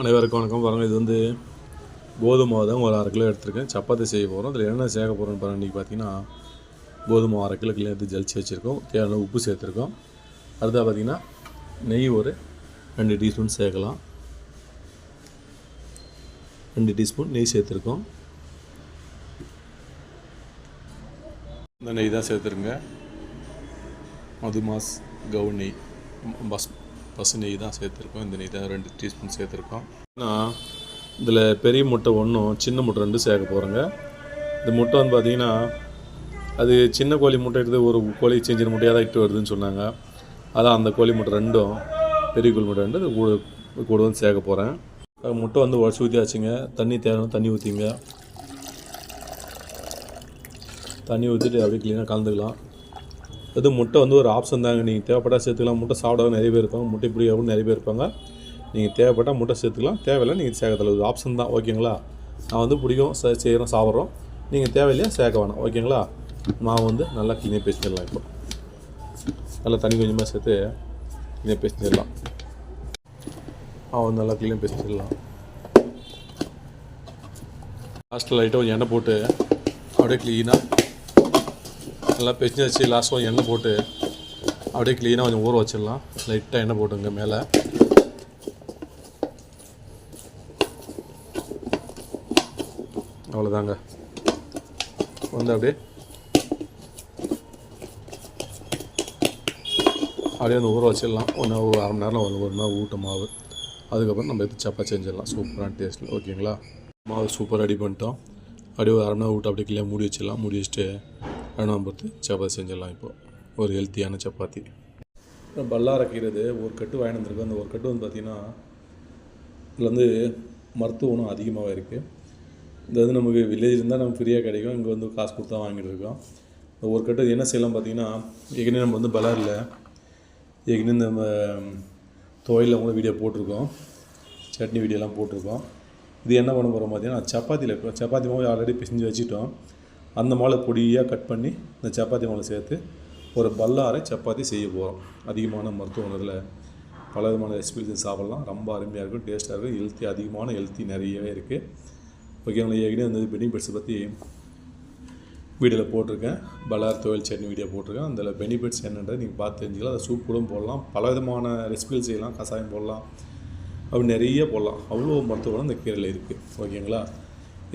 அனைவருக்கும் வணக்கம். பாருங்கள் இது வந்து கோதுமை மாவு தான் ஒரு அரை கிலோ எடுத்திருக்கேன். சப்பாத்தி செய்ய போகிறோம் அதில் என்ன சேர்க்க போகிறோம்னு பாருங்கள் இன்றைக்கி பார்த்தீங்கன்னா கோதுமை மாவு அரை கிலோ கிலோ எடுத்து ஜலிச்சு வச்சுருக்கோம். தேவையான உப்பு சேர்த்துருக்கோம். அடுத்தா பார்த்தீங்கன்னா நெய் ஒரு ரெண்டு டீஸ்பூன் சேர்க்கலாம். ரெண்டு டீஸ்பூன் நெய் சேர்த்துருக்கோம். இந்த நெய் தான் சேர்த்துருங்க. மதுமாஸ் கவு நெய் பஸ் பசு நெய் தான் சேர்த்துருக்கோம் இந்த நெய் தான் ரெண்டு டீஸ்பூன் சேர்த்துருக்கோம். நான் இதில் பெரிய முட்டை ஒன்றும் சின்ன முட்டை ரெண்டும் சேர்க்க போகிறேங்க இந்த முட்டை வந்து பார்த்திங்கன்னா அது சின்ன கோழி முட்டை எடுத்து ஒரு கோழி செஞ்சின முட்டையாக தான் இட்டு வருதுன்னு சொன்னாங்க. அதான் அந்த கோழி முட்டை ரெண்டும் பெரிய கோழி முட்டை ரெண்டு கூட கூட வந்து சேர்க்க போகிறேன் முட்டை வந்து உடச்சி ஊற்றியாச்சுங்க தண்ணி தேவையான தண்ணி ஊற்றிங்க தண்ணி ஊற்றிட்டு அப்படியே க்ளீனாக கலந்துக்கலாம். அது முட்டை வந்து ஒரு ஆப்ஷன் தாங்க. நீங்கள் தேவைப்பட்டால் சேர்த்துக்கலாம். முட்டை சாப்பிடாத நிறைய பேர் இருப்பாங்க. முட்டை பிடிக்காமல் நிறைய பேர் இருப்பாங்க. நீங்கள் தேவைப்பட்டால் முட்டை சேர்த்துக்கலாம். தேவையில்லை நீங்கள் சேர்க்கறதில்ல ஒரு ஆப்ஷன் தான். ஓகேங்களா? நான் வந்து பிடிக்கும். செய்கிறோம் சாப்பிட்றோம். நீங்கள் தேவையில்லையா? சேர்க்க வேணாம். ஓகேங்களா? மாவு வந்து நல்லா க்ளீனாக பேசிடலாம் இப்போ. நல்லா தண்ணி கொஞ்சமாக சேர்த்து க்ளீனாக பேசிடலாம் மாவு வந்து நல்லா க்ளீனாக பேசிடலாம் லாஸ்ட்டில் லைட்டாக கொஞ்சம் எண்ணெய் போட்டு அப்படியே க்ளீனாக நல்லா பெஞ்சு வச்சு லாஸ்ட் கொஞ்சம் எண்ணெய் போட்டு அப்படியே க்ளீனாக கொஞ்சம் ஊற வச்சிடலாம். லைட்டாக எண்ணெய் போட்டுங்க மேலே. அவ்வளோதாங்க வந்து அப்படியே அப்படியே வந்து ஊற வச்சிடலாம். ஒன்று ஒரு அரை மணி நேரம் ஒரு ஒரு நேரம் ஊட்ட மாவு. அதுக்கப்புறம் நம்ம எடுத்து சப்பாத்தி செஞ்சிடலாம். சூப்பரான டேஸ்ட்டில் ஓகேங்களா மாவு சூப்பராக ரெடி பண்ணிட்டோம். அப்படியே ஒரு அரை மணி நேரம் ஊட்ட அப்படியே கிளியாக மூடி வச்சிடலாம். மூடி வச்சுட்டு ரெண்டாம் பொறுத்து சப்பாத்தி செஞ்சிடலாம் இப்போது ஒரு ஹெல்த்தியான சப்பாத்தி. பல்லாரக்கிறது ஒரு கட்டு வாங்கி வந்திருக்கு அந்த ஒரு கட்டு வந்து பார்த்திங்கன்னா இதில் வந்து மருத்துவ குணம் அதிகமாக இருக்குது இந்த வந்து நமக்கு வில்லேஜ் இருந்தால் நமக்கு ஃப்ரீயாக கிடைக்கும். இங்கே வந்து காசு கொடுத்தா வாங்கிட்டு இருக்கோம். இந்த ஒரு கட்டு என்ன செய்யலாம் பார்த்தீங்கன்னா ஏற்கனவே நம்ம வந்து பலாரில் ஏற்கனவே நம்ம துவையில் கூட வீடியோ போட்டிருக்கோம். சட்னி வீடியோலாம் போட்டிருக்கோம். இது என்ன பண்ண போகிறோம் பார்த்தீங்கன்னா சப்பாத்தியில் இப்போ சப்பாத்தி மாவு ஆல்ரெடி பிசைஞ்சு வச்சுட்டோம். அந்த மாலை பொடியாக கட் பண்ணி இந்த சப்பாத்தி மாலை சேர்த்து ஒரு பல்லாரை சப்பாத்தி செய்ய போகிறோம் அதிகமான மருத்துவ உணவில் பல விதமான ரெசிபிஸ் சாப்பிட்லாம். ரொம்ப அருமையாக இருக்கும் டேஸ்ட்டாக இருக்கும் ஹெல்த்தி அதிகமான ஹெல்த்தி நிறையவே இருக்குது ஓகேங்களா ஏற்கனவே வந்து பெனிஃபிட்ஸை பற்றி வீடியோவில் போட்டிருக்கேன். பலார் துவையல் சட்னி வீடியோ போட்டிருக்கேன். அதில் பெனிஃபிட்ஸ் என்னன்றது நீங்கள் பார்த்து தெரிஞ்சுக்கலாம். அதை சூப் கூட போடலாம். பல விதமான ரெசிபிகள் செய்யலாம். கசாயம் போடலாம். அப்படி நிறைய போடலாம். அவ்வளோ மருத்துவம் இந்த கீரையில் இருக்குது ஓகேங்களா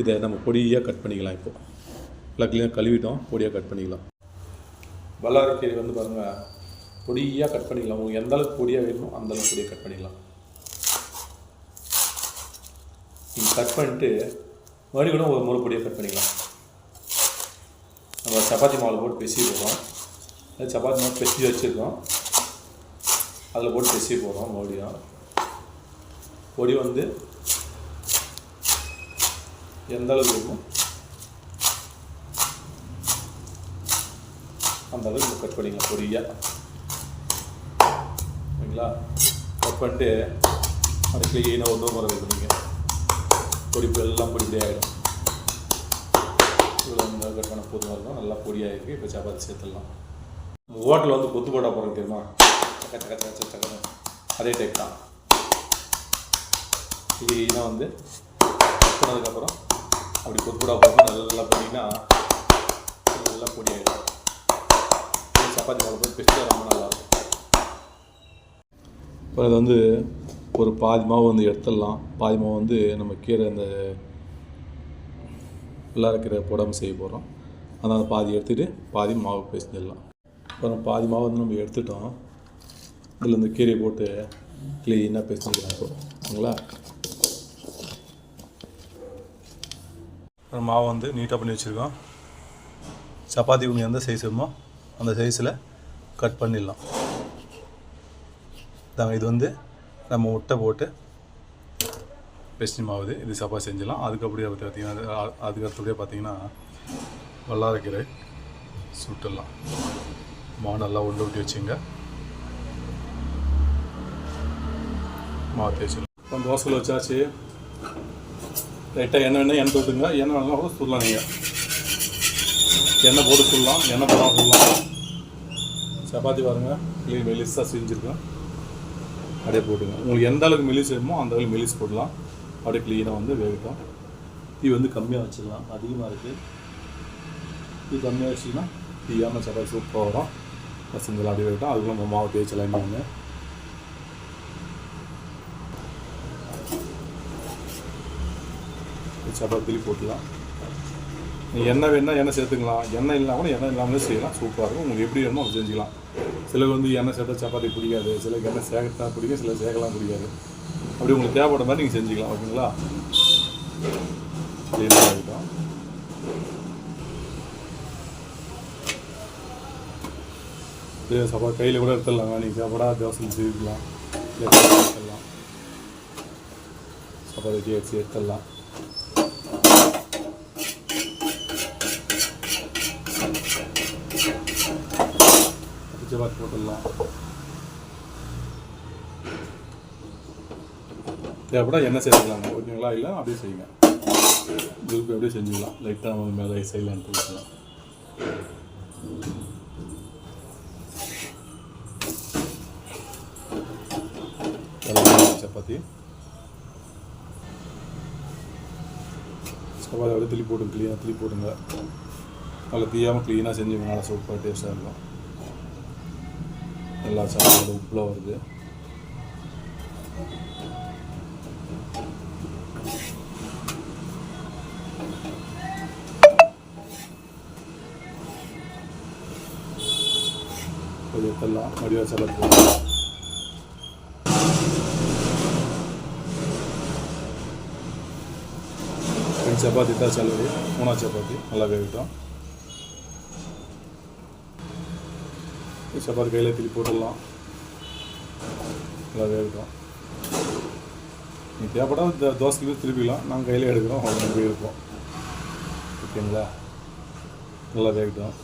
இதை நம்ம பொடியாக கட் பண்ணிக்கலாம் இப்போது பிளக்லையும் க்ளீனாக கழுவிட்டோம். பொடியாக கட் பண்ணிக்கலாம். பல்லாரி கீரை வந்து பாருங்கள் பொடியாக கட் பண்ணிக்கலாம். உங்களுக்கு எந்த அளவுக்கு பொடியாக வேணுமோ அந்த அளவுக்கு பொடியாக கட் பண்ணிக்கலாம். நீங்கள் கட் பண்ணிட்டு மறுபடியும் கூட ஒரு முறை பொடியாக கட் பண்ணிக்கலாம். நம்ம சப்பாத்தி மாவில் போட்டு பிசி போகிறோம் சப்பாத்தி மாவு பெசி வச்சுருக்கோம். அதில் போட்டு பிசி போடுறோம் மறுபடியும். பொடி வந்து எந்த அளவுக்கு இருக்கும் அந்த அளவுக்கு கட் பண்ணிக்கலாம் பொடியாக ஓகேங்களா கட் பண்ணிட்டு அது க்ளீனாக ஒன்றும் முறை வைக்கிறீங்க? பொடிப்பு எல்லாம் பொடி ஆகிடும் இவ்வளோ இந்த கட் பண்ண போதுமாக இருக்கும் நல்லா பொடியாக இருக்குது இப்போ சப்பாத்தி சேர்த்துடலாம். ஹோட்டலில் வந்து கொத்து போட்டா போகிறோம் தெரியுமா? சக்க சக்க சக்க சக்க அதே டைப் தான். க்ளீனாக வந்து கட் பண்ணதுக்கப்புறம் அப்படி கொத்து போட்டா போகிறோம் நல்லா பண்ணிங்கன்னா நல்லா பொடி ஆகிடும் சப்பாத்தி மாவு போய் பெஸ்ட்டாக ரொம்ப நல்லாயிருக்கும் இப்போ அது வந்து ஒரு பாதி மாவு வந்து எடுத்துடலாம். பாதி மாவு வந்து நம்ம கீரை அந்த கீரை போடாமல் செய்ய போகிறோம் அதனால் பாதி எடுத்துகிட்டு பாதி மாவு பேசிடலாம் அப்புறம் பாதி மாவு வந்து நம்ம எடுத்துட்டோம். இதில் இந்த கீரையை போட்டு க்ளீனாக பேசிக்கலாம் இப்போ. ஓகேங்களா அப்புறம் மாவு வந்து நீட்டாக பண்ணி வச்சுருக்கோம். சப்பாத்தி உங்களுக்கு எந்த சைஸ் வேணுமோ அந்த சைஸில் கட் பண்ணிடலாம். தாங்க இது வந்து நம்ம முட்டை போட்டு பெஸ்டி மாவுது இது சப்பா செஞ்சிடலாம். அதுக்கப்புறம் பார்த்தீங்கன்னா அது- அதுக்கு அடுத்தபடியே பார்த்தீங்கன்னா வல்லாரக்கீரை சுட்டுடலாம். மா நல்லா உள்ள ஊட்டி வச்சுங்க. மாவு தேய்ச்சிடலாம் இப்போ தோசையில் வச்சாச்சு. லைட்டாக எண்ணெய் வேணால் எண்ணெய் விட்டுங்க எண்ணெய் வேணாலும் கூட சுடலாம் நீங்கள் எண்ணெய் போட்டு சுடலாம். எண்ணெய் போடாமல் சுடலாம். சப்பாத்தி பாருங்கள் வெளி மெலிஸாக செஞ்சுருக்கேன். அப்படியே போட்டுங்க. உங்களுக்கு எந்த அளவுக்கு மெலிஸ் வேணுமோ அந்த அளவுக்கு மெலிஸ் போடலாம் அப்படியே க்ளீனாக வந்து வேகட்டும். தீ வந்து கம்மியாக வச்சிடலாம். அதிகமாக இருக்குது தீ கம்மியாக வச்சிங்கன்னா தீயாமல் சப்பாத்தி சூப்பராக வரும். பசங்களை அப்படியே வேகட்டும். அதுக்குள்ள நம்ம மாவு தேய்ச்சலாம் இன்னொன்று சப்பாத்தி போட்டுலாம் நீங்கள் எண்ணெய் வேணால் எண்ணெய் சேர்த்துக்கலாம். எண்ணெய் இல்லாமல் கூட எண்ணெய் இல்லாமலே செய்யலாம். சூப்பராக இருக்கும். உங்களுக்கு எப்படி வேணுமோ அதை செஞ்சுக்கலாம். சிலருக்கு வந்து எண்ணெய் சேர்த்தா சப்பாத்தி பிடிக்காது. சிலருக்கு எண்ணெய் சேர்த்தா பிடிக்கும். சில சேர்க்கலாம் பிடிக்காது. அப்படி உங்களுக்கு தேவைப்படுற மாதிரி நீங்கள் செஞ்சுக்கலாம். ஓகேங்களா? Clean ஆகிட்டோம் சப்பா கையில் கூட எடுத்துடலாம். நீங்கள் சாப்பாடா தோசை செய்யலாம் எடுத்துடலாம். சப்பாத்தி எடுத்து எடுத்துடலாம் சப்பாத்தி போட்டுடலாம் தேவைப்படா எண்ணெய் சேர்த்துக்கலாங்க ஓகேங்களா? இல்லை அப்படியே செய்யுங்க. குரூப் அப்படியே செஞ்சுக்கலாம். லைட்டாக நம்ம மேலே சைடில் கொடுக்கலாம் சப்பாத்தி. சப்பாத்தி அப்படியே திருப்பி போடுங்க க்ளீனாக திருப்பி போட்டுங்க. நல்லா தீயாமல் க்ளீனாக செஞ்சுங்க நல்லா சூப்பராக டேஸ்ட்டாக இருக்கும். எல்லா சாப்பாடு உப்பில் வருது கொஞ்சம் எடுத்துடலாம் மடிவா சலாட் போடலாம் ரெண்டு சப்பாத்தி தான் சலவை மூணாவது சப்பாத்தி நல்லா வேகட்டும் சப்பாத்தி கையில் திருப்பி போட்டுடலாம். நல்லா வேகட்டும் நீ தேவைப்பட்டா இந்த தோசைக்கு திருப்பிக்கலாம் நாங்கள் கையில் எடுக்கிறோம். அவ்வளோ நம்பி இருப்போம் ஓகேங்களா? நல்லா வேகட்டும்.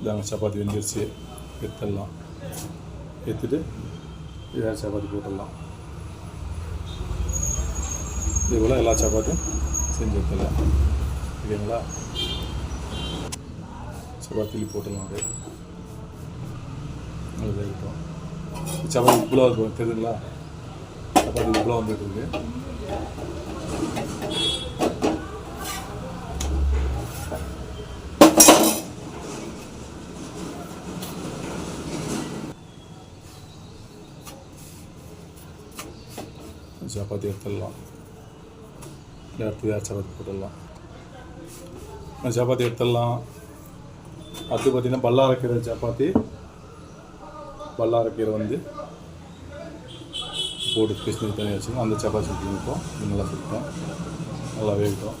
இதாங்க சப்பாத்தி வெந்துருச்சு. எடுத்துடலாம். எடுத்துட்டு இதாக சப்பாத்தி போட்டுடலாம். இது போல் எல்லா சப்பாத்தியும் செஞ்சு எடுத்துடலாம். ஓகேங்களா? சப்பாத்தி போட்டுடலாம் அது நல்லா இருக்கும் சப்பாத்தி இவ்வளோ இருக்கும் தெரியுதுங்களா? சப்பாத்தி இவ்வளோ வந்துட்டு இருக்கு. சப்பாத்தி எடுத்துடலாம் இல்லை அடுத்து வேறு சப்பாத்தி போட்டுடலாம் சப்பாத்தி எடுத்துடலாம் அடுத்து பார்த்தீங்கன்னா பல்லாரக்கீரை சப்பாத்தி பல்லாரக்கீரை வந்து போட்டு பீஸ் தனியாக வச்சுக்கணும் அந்த சப்பாத்தி சுற்றி வைப்போம் நல்லா சுத்தம் நல்லா வேகட்டும்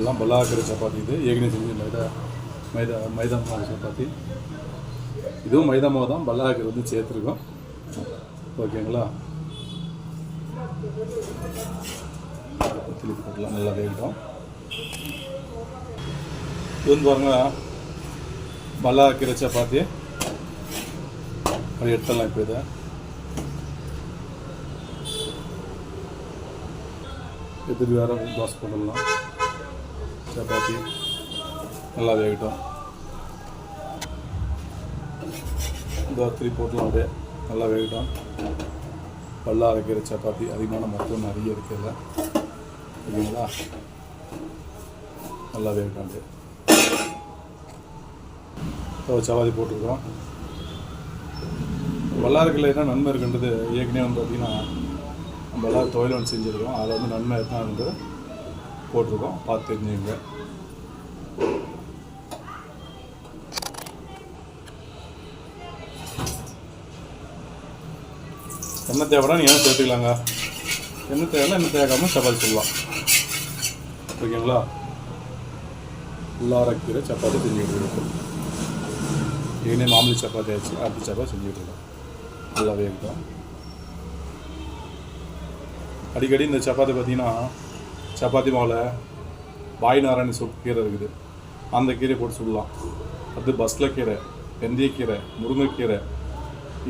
இதுக்கெல்லாம் பல்லாக்கரை சப்பாத்தி இது. ஏற்கனவே செஞ்சு மைதா மைதா மைதா மாவு சப்பாத்தி. இதுவும் மைதா மாவு தான். பல்லாக்கரை வந்து சேர்த்துருக்கோம். ஓகேங்களா? திருப்பி போடலாம் நல்லா வேகட்டும். இது வந்து பாருங்க பல்லாக்கிற சப்பாத்தி. அப்படி எடுத்துடலாம் இப்போ இதை. எடுத்துட்டு வேறு தோசை போடலாம் சப்பாத்தி. நல்லா வேகட்டும். தோத்திரி போட்டலாம் அப்படியே நல்லா வேகட்டும். பல்லா அரைக்கிற சப்பாத்தி. அதிகமான மருத்துவம் நிறைய இருக்குல்ல ஓகேங்களா நல்லா வேகட்டும் அப்படியே. சப்பாத்தி போட்டிருக்கோம். வல்லாறுக்கில் என்ன நன்மை இருக்குன்றது ஏற்கனவே வந்து பார்த்திங்கன்னா நம்ம எல்லாரும் தொழில் ஒன்று செஞ்சுருக்கோம் அதில் வந்து நன்மை என்னன்றது போட்டிருக்கோம். பார்த்து தெரிஞ்சுங்க. என்ன தேவைன்னா நீங்கள் சேர்த்துக்கலாங்க. என்ன தேவைன்னா என்ன தேவைக்காம சப்பாத்தி சொல்லலாம் ஓகேங்களா? உள்ளாரக்கீரை சப்பாத்தி செஞ்சுக்கிட்டு இருக்கோம். ஏனே மாமூலி சப்பாத்தி ஆச்சு. அப்படி சப்பாத்தி செஞ்சுக்கிட்டு இருக்கோம். இருக்கும் அடிக்கடி இந்த சப்பாத்தி பார்த்தீங்கன்னா சப்பாத்தி மாவில் வாய் நாராயணி சூப் கீரை இருக்குது. அந்த கீரை போட்டு சுடலாம். அது பஸ்ல கீரை வெந்தயக்கீரை முருங்கைக்கீரை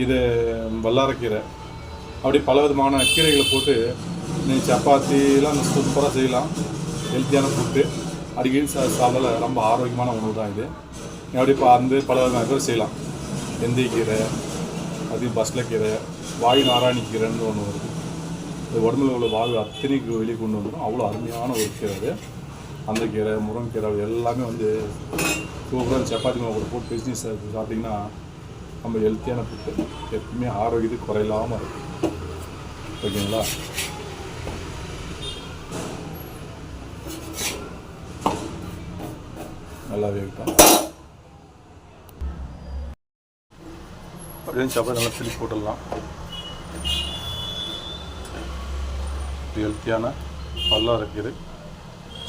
இது வல்லாரக்கீரை அப்படி பல விதமான கீரைகளை போட்டு நீ சப்பாத்திலாம் சூப்பராக செய்யலாம். ஹெல்த்தியான ஃபுட்டு அடிக்கடி சா சாப்பிடல. ரொம்ப ஆரோக்கியமான உணவு தான் இது. நீ அப்படி இப்போ அந்த பல விதமான பேர் செய்யலாம். வெந்தயக்கீரை அது பஸ்ல கீரை வாய் நாராயணி கீரைன்னு ஒன்று வருது. இந்த உடம்புல உள்ள வாழ்வு அத்தனைக்கு வெளியே கொண்டு வந்துடும் அவ்வளோ அருமையான ஒரு கீரை அது. அந்த கீரை முருங்கைக்கீரை எல்லாமே வந்து சூப்பராக சப்பாத்தி மாவு போட்டு பிஸ்னஸ் சாப்பிட்டிங்கன்னா நம்ம ஹெல்த்தியான ஃபுட்டு எப்பவுமே ஆரோக்கியத்துக்கு குறையில்லாமல் இருக்கும். ஓகேங்களா? நல்லா வேகட்டும் அப்படியே சப்பாத்தி நல்லா திருப்பி போட்டுடலாம். ஹெல்த்தியான பல்லாரக்கீரை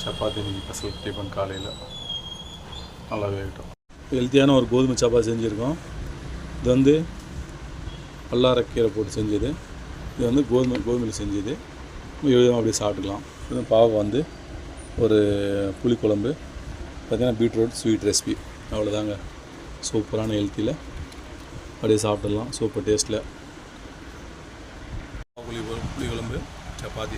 சப்பாத்தி இன்றைக்கி ஸ்பெஷல் டிஃபன் காலையில் நல்லா வேகட்டும் ஹெல்த்தியான ஒரு கோதுமை சப்பாத்தி செஞ்சுருக்கோம் இது வந்து பல்லாரக்கீரை போட்டு செஞ்சது இது வந்து கோதுமை கோதுமையில் செஞ்சது எழுதமாக அப்படியே சாப்பிட்டுக்கலாம் இது பாவம் வந்து ஒரு புளிக்குழம்பு பார்த்திங்கன்னா பீட்ரூட் ஸ்வீட் ரெசிபி அவ்வளோதாங்க சூப்பரான ஹெல்த்தியில் அப்படியே சாப்பிடலாம் சூப்பர் டேஸ்ட்டில் 小包子